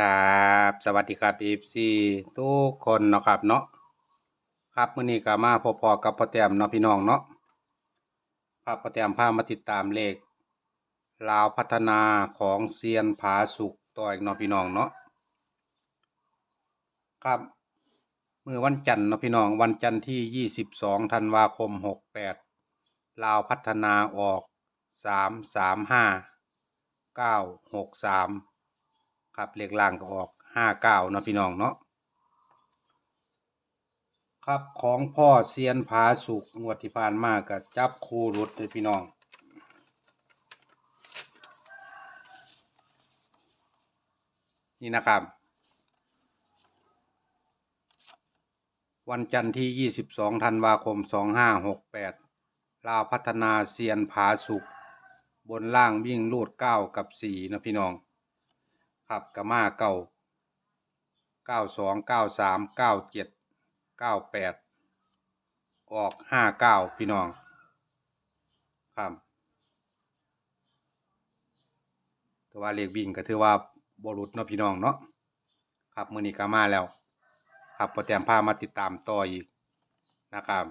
ครับ สวัสดีครับเอฟซีทุกคนเนาะครับเนาะครับมื้อนี้ก็มาพบพอกับพ่อแต้มเนาะพี่น้องเนาะครับพ่อแต้มพามาติดตามเลขลาวพัฒนาของเซียนผาสุกต่ออีกเนาะพี่น้องเนาะครับมื้อวันจันทร์เนาะพี่น้องวันจันทร์ที่ 22ธันวาคม 68 ลาวพัฒนาออก 335 963 ครับเลขล่างก็ออกห้าเก้าเนาะพี่น้องเนาะครับของพ่อเซียนผาสุกงวดที่ผ่านมาก็จับคู่รุดเลยพี่น้อง นี่นะครับ วันจันทร์ที่ 22ธันวาคม 2568 ลาวพัฒนาเซียนผาสุก บนล่างวิ่งลูด 9 กับ 4 นะพี่น้อง ครับกมาเก้าเก้าสองเก้าสามเก้าเจ็ดเก้าแปดออกห้าเก้าพี่น้องครับแต่ว่าเลขวิ่งก็ถือว่าบรุษเนาะพี่น้องเนาะครับมือนี้ก็มาแล้ว ครับพอแต้มพามาติดตามต่ออีกนะครับ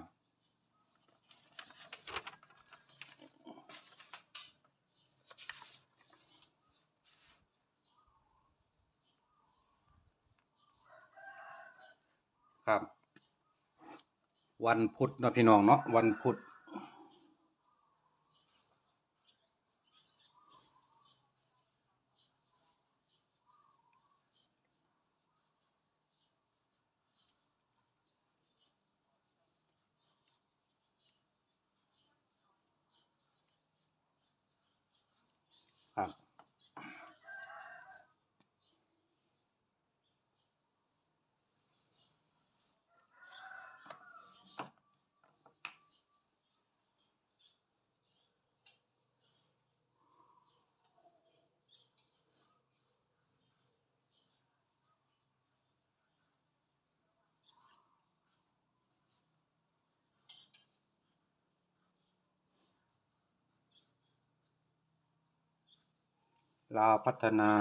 ครับ วันพุธเนาะพี่น้องเนาะวันพุธครับ ลาวพัฒนา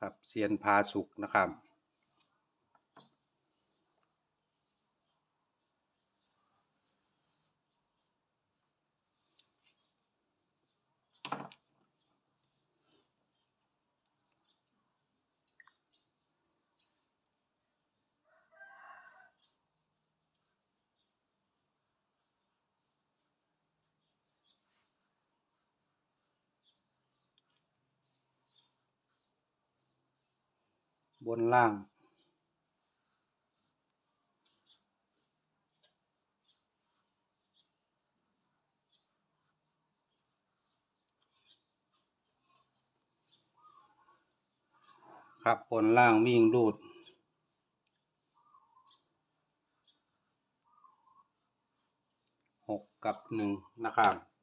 ครับเซียนพาสุกนะครับ บนล่าง ครับบนล่างวิ่งรูดหกกับหนึ่งนะครับ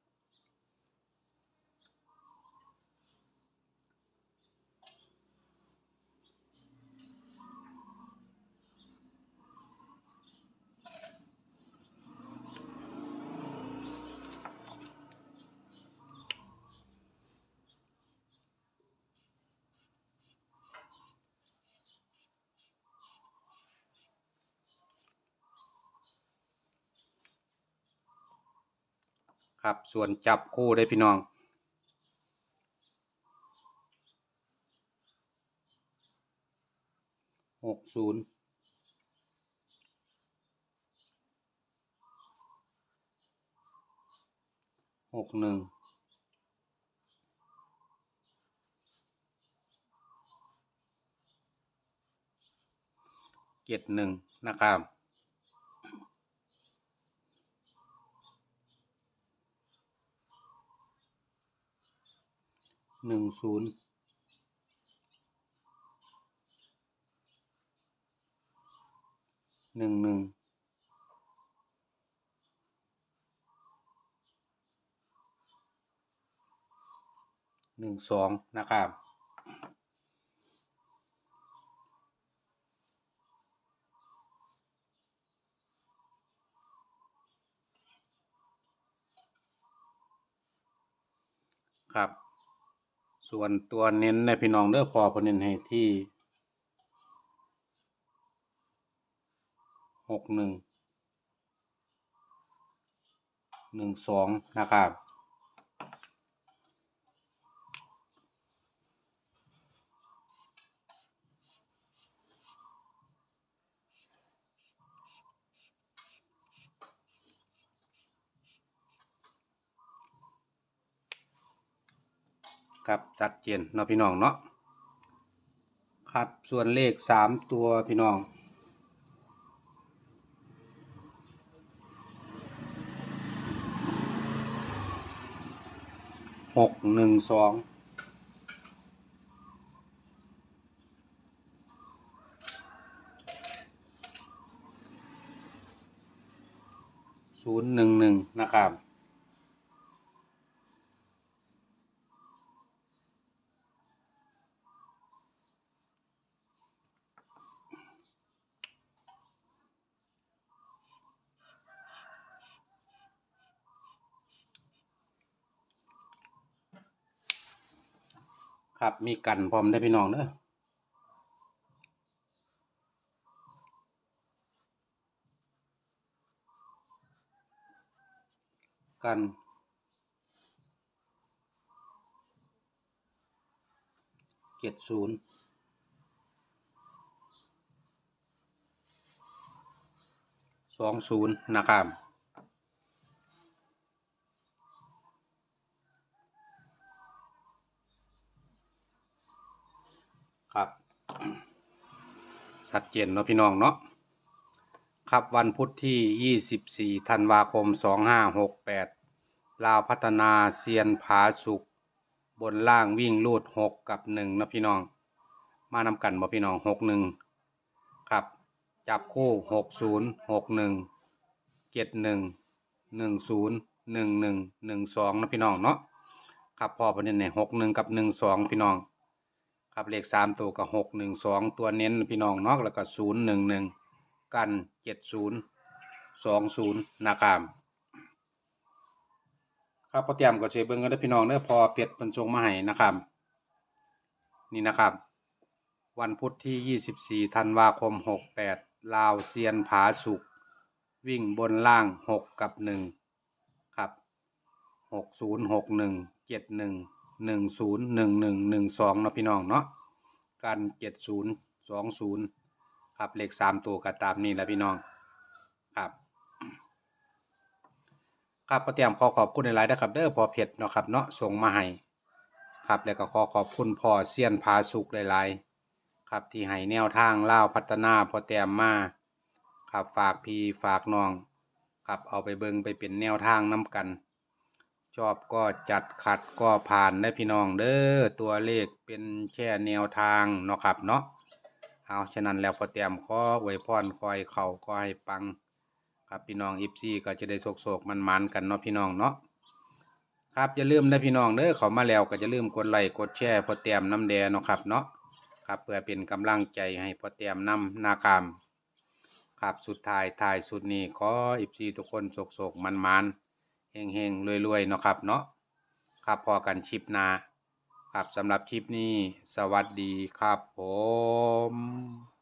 ครับ ส่วนจับคู่ได้พี่น้อง หกศูนย์หกหนึ่งเจ็ดหนึ่งนะครับ หนึ่งศูนย์หนึ่งหนึ่งหนึ่งสองนะครับครับ ส่วนตัวเน้นในพี่น้องเด้อพอพนเน้นให้ที่หกหนึ่งหนึ่งสองนะครับ ครับชัดเจนเนาะพี่น้องเนาะครับส่วนเลขสามตัวพี่น้องหกหนึ่งสองศูนย์หนึ่งหนึ่งนะครับ ครับ มีกันพร้อมได้พี่น้องเด้อกัน เจ็ดศูนย์สองศูนย์นะครับ ชัดเจนเนาะพี่น้องเนาะครับวันพุธที่ 24 ธันวาคม 2568 ลาวพัฒนาเซียนผาสุกบนล่างวิ่งลูด 6 กับ 1 นะพี่น้อง มานำกันบ่พี่น้อง 61 ครับ จับคู่ 60 61 71 10 11 12 นะพี่น้องเนาะครับพอประเด็นเนี่ย61 กับ 12 พี่น้อง ครับเลขสามตัวกับหกหนึ่งสองตัวเน้นพี่น้องเนาะแล้วก็ศูนย์หนึ่งหนึ่งกันเจ็ดศูนย์สองศูนย์นะครับครับพอเตรียมก็เชเบิ้งกันได้พี่น้องเด้อพอเพชรบรรจงมาให้นะครับ นี่นะครับ วันพุธที่ยี่สิบสี่ธันวาคมหกแปดลาวเซียนผาสุก วิ่งบนล่างหกกับหนึ่งครับหกศูนย์หกหนึ่งเจ็ดหนึ่ง หนึ่งศูนย์หนึ่งหนึ่งหนึ่งสองเนาะพี่น้องเนาะกันเจ็ดศูนย์สองศูนย์ครับเลขสามตัวก็ตามนี่แหละพี่น้องครับครับพอเตรียมขอขอบคุณในไลน์นะครับเด้อพอเพชรเนาะครับเนาะส่งมาให้ครับแล้วก็ขอขอบคุณพ่อเซียนพาสุกหลายๆครับที่ให้แนวทางเล่าพัฒนาพอเตรียมมาครับฝากพี่ฝากน้องครับเอาไปเบิงไปเป็นแนวทางน้ำกัน ชอบก็จัดขัดก็ผ่านได้พี่น้องเด้อตัวเลขเป็นแค่แนวทางเนาะครับเนาะเอาฉะนั้นแล้วพอเตรียมขออวยพรคอยเข่าก็ให้ปัง ครับพี่น้องอิฟซีก็จะได้โศกโศกมันมันกันเนาะพี่น้องเนาะครับอย่าลืมนะพี่น้องเด้อเขามาแล้วก็จะลืมกดไลค์กดแชร์พอเตรียมน้ำแดงเนาะครับเนาะครับเพื่อเป็นกำลังใจให้พอเตรียมนำนาคามครับสุดท้ายท้ายสุดนี้ขออิฟซีทุกคนโศกโศกมันมัน เฮงเฮงๆรวยๆเนาะครับเนาะครับพอกันชิปนาครับสำหรับคลิปนี้ สวัสดีครับผม